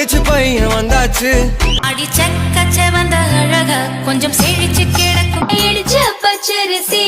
அடிச்சு பையன் வந்தாச்சு. அடிச்ச கச்ச வந்த அழக கொஞ்சம் செழிச்சு கிடக்கும். இடிச்ச பச்சரிசி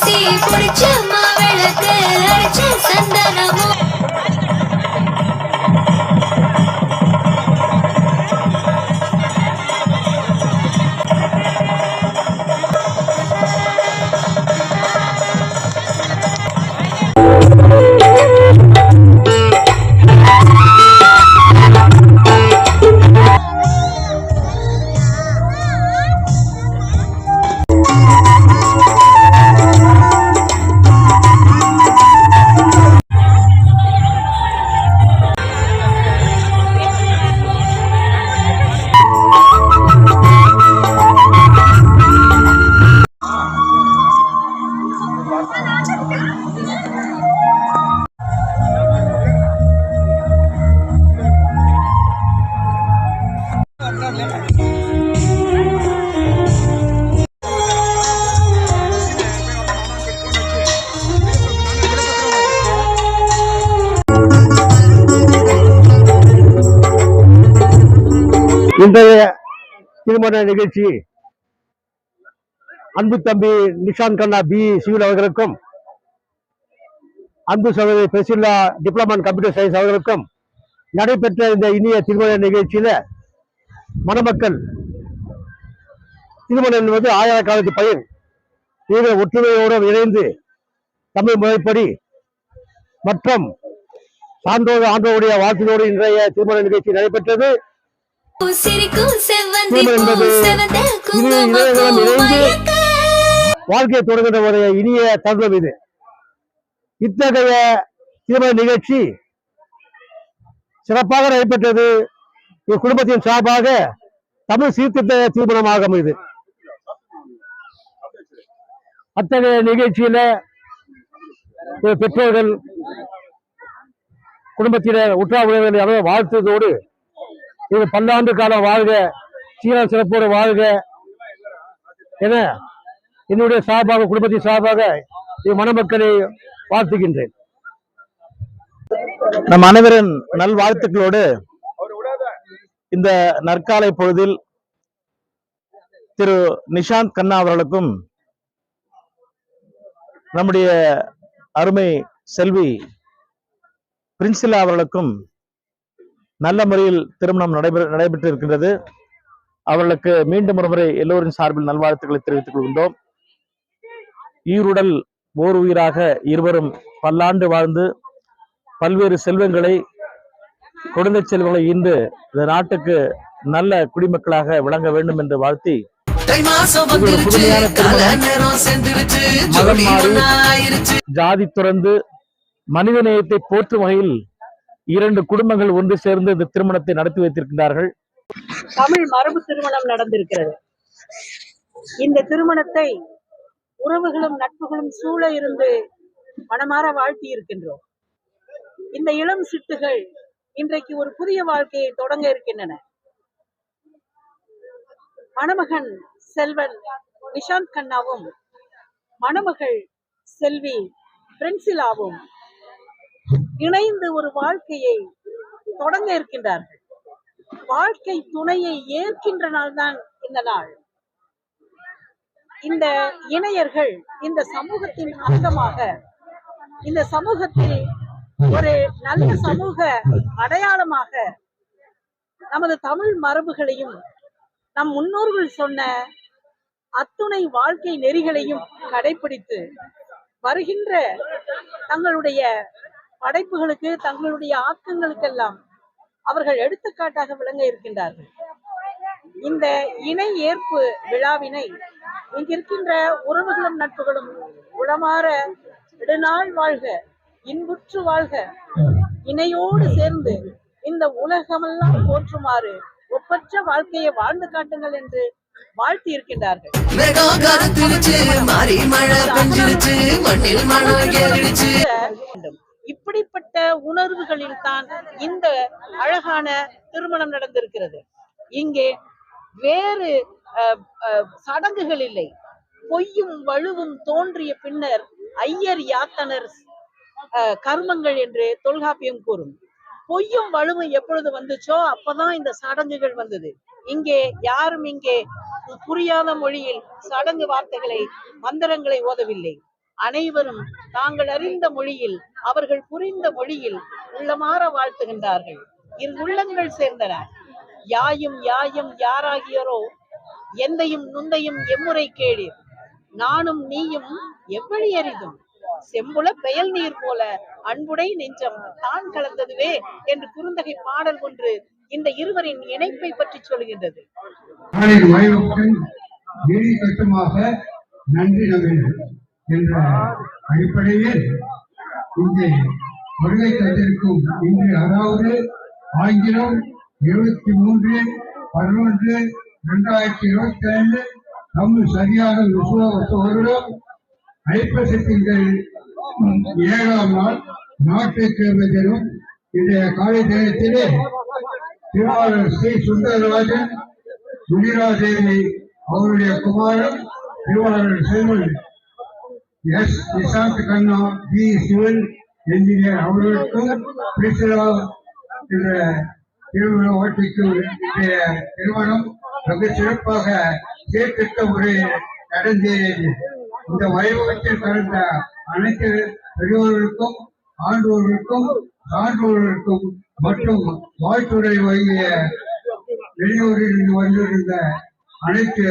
பச்சரிசி புடிச்ச மாவிளக்கு அடிச்ச சந்தனமும். திருமண நிகழ்ச்சி. அன்பு தம்பி நிஷாந்த் கண்ணா பி. சிவில் அவர்களுக்கும் அன்பு சகோதரி பெசில்லா டிப்ளமா கம்ப்யூட்டர் சயின்ஸ் அவர்களுக்கும் நடைபெற்ற இந்த இனிய திருமண நிகழ்ச்சியில மணமக்கள் திருமணம் என்பது ஆயிர காலத்து பயன். தீவிர ஒற்றுமையோடு இணைந்து தமிழ் முறைப்படி மற்றும் சான்றோர் ஆண்டோருடைய வாழ்த்தினோடு இன்றைய திருமண நிகழ்ச்சி நடைபெற்றது. என்பது இணைந்து மயக்க வாழ்க்கையை தொடங்குகின்ற ஒரு இனிய தருணம் இது. இத்தகைய திருமண நிகழ்ச்சி சிறப்பாக நடைபெற்றது. குடும்பத்தின் சார்பாக தமிழ் சீர்திருத்த திருமணமாகும் இது. அத்தகைய நிகழ்ச்சியில பெற்றோர்கள் குடும்பத்தினர் உற்றார் உறவினர்கள் அனைவரும் வாழ்த்துவதோடு இது பல்லாண்டு காலம் வாழ்க. சீரா சிறப்போடு வாழ்க. என என்னுடைய சார்பாக குடும்பத்தின் சார்பாக மணமக்களை வாழ்த்துகின்றேன். நம் அனைவரின் நல்வாழ்த்துக்களோடு இந்த நற்காலை பொழுதில் திரு நிஷாந்த் கண்ணா அவர்களுக்கும் நம்முடைய அருமை செல்வி பிரின்சிலா அவர்களுக்கும் நல்ல முறையில் திருமணம் நடைபெற நடைபெற்று இருக்கின்றது அவர்களுக்கு மீண்டும் ஒரு முறை எல்லோரின் சார்பில் நல்வாழ்த்துக்களை தெரிவித்துக் கொள்கின்றோம். ஈருடல் ஓர் உயிராக இருவரும் பல்லாண்டு வாழ்ந்து பல்வேறு செல்வங்களை குழந்தை செல்வங்களை ஈண்டு இந்த நாட்டுக்கு நல்ல குடிமக்களாக விளங்க வேண்டும் என்று வாழ்த்தி ஜாதி துறந்து மனித நேயத்தை போற்றும் வகையில் இரண்டு குடும்பங்கள் ஒன்று சேர்ந்து இந்த திருமணத்தை நடத்தி வைத்திருக்கின்றார்கள். தமிழ் மரபு திருமணம் நடந்திருக்கிறது. இந்த திருமணத்தை உறவுகளும் நட்புகளும் சூழ இருந்து மனமாற வாழ்த்தி இருக்கின்றோம் இந்த இளம் சிட்டுகள் இன்றைக்கு ஒரு புதிய வாழ்க்கையை தொடங்க இருக்கின்றன. மணமகன் செல்வன் நிஷாந்த் கண்ணாவும் மணமகள் செல்வி பிரின்சிலாவும் இணைந்து ஒரு வாழ்க்கையை தொடங்க இருக்கின்றார்கள். வாழ்க்கை துணையை ஏற்கின்ற நாள் தான் இந்த நாள். இந்த இணையர்கள் இந்த சமூகத்தின் அங்கமாக இந்த சமூகத்தில் ஒரு நல்ல சமூக அடையாளமாக நமது தமிழ் மரபுகளையும் நம் முன்னோர்கள் சொன்ன அத்துணை வாழ்க்கை நெறிகளையும் கடைபிடித்து வருகின்ற தங்களுடைய படைப்புகளுக்கு தங்களுடைய ஆக்கங்களுக்கெல்லாம் அவர்கள் எடுத்துக்காட்டாக விளங்க இருக்கின்றார்கள். இந்த இணை ஏற்பு விழாவினை இங்கிருக்கின்ற உறவுகளும் நட்புகளும் உளமாற நெடுநாள் வாழ்க இன்புற்று வாழ்க. இணையோடு சேர்ந்து இந்த உலகமெல்லாம் போற்றுமாறு ஒப்பற்ற வாழ்க்கையை வாழ்ந்து காட்டுங்கள் என்று வாழ்த்தி இருக்கின்றார்கள். மண்ணில் மணம் ஏறிடுச்சு. இப்படிப்பட்ட உணர்வுகளில் தான் இந்த அழகான திருமணம் நடந்திருக்கிறது. இங்கே வேறு அஹ், அஹ், சடங்குகள் இல்லை பொய்யும் வலுவும் தோன்றிய பின்னர் ஐயர் யாத்தனர் அஹ், கர்மங்கள் என்று தொல்காப்பியம் கூறும். பொய்யும் வலுவும் எப்பொழுது வந்துச்சோ அப்பதான் இந்த சடங்குகள் வந்தது. இங்கே யாரும் இங்கே புரியாத மொழியில் சடங்கு வார்த்தைகளை மந்திரங்களை ஓதவில்லை. அனைவரும் தாங்கள் அறிந்த மொழியில் அவர்கள் புரிந்த மொழியில் உள்ளமாற வாழ்த்துகின்றார்கள். இரு உள்ளங்கள் சேர்ந்தன. யாயும் யாயும் யாராகியரோ எந்தையும் நுந்தையும் எம்முறை கேளீர். நானும் நீயும் எவ்வளி எரிதும் செம்புல பெயல் நீர் போல அன்புடை நெஞ்சம் தான் கலந்ததுவே என்று குறுந்தகை பாடல் ஒன்று இந்த இருவரின் இணைப்பை பற்றி சொல்கின்றது. நன்றி என்ற அடிப்படையில் இங்கே வருகை தந்திருக்கும் இன்று அதாவது ஆங்கிலம் இருபத்தி மூன்று பதினொன்று இரண்டாயிரத்தி இருபத்தி ஐந்து தமிழ் சரியாக விசுவாச வருடம் ஐப்பசி திங்கள் ஏழாம் நாள் நாட்டை சேர்ந்த தினம். இன்றைய காலை தினத்திலே திருவாளர் ஸ்ரீ சுந்தரராஜன் முனிராதேவி அவருடைய குமாரன் திருவாளர் Selvan S. Nishanth Kanna B Sivan engineer. அவர்களுக்கும் பிரிசிலா என்ற திருமண ஓட்டிக்கு இன்றைய திருமணம் மிக சிறப்பாக சீர்திருத்த முறையில் நடந்தேறியது இந்த வைபவத்தில் கலந்த அனைத்து பெரியோர்களுக்கும் ஆண்டோர்களுக்கும் சான்றோர்களுக்கும் மற்றும் வாழ்த்துறை வழங்கிய வெளியூரில் இருந்து வந்திருந்த அனைத்து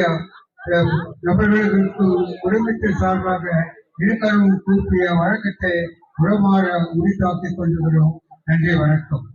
நபர்களுக்கும் குடும்பத்தின் சார்பாக இருக்கவும் கூப்பிய வழக்கத்தை உரமாற உரித்தாக்கிக் கொண்டிருக்கிறோம் நன்றி வணக்கம்.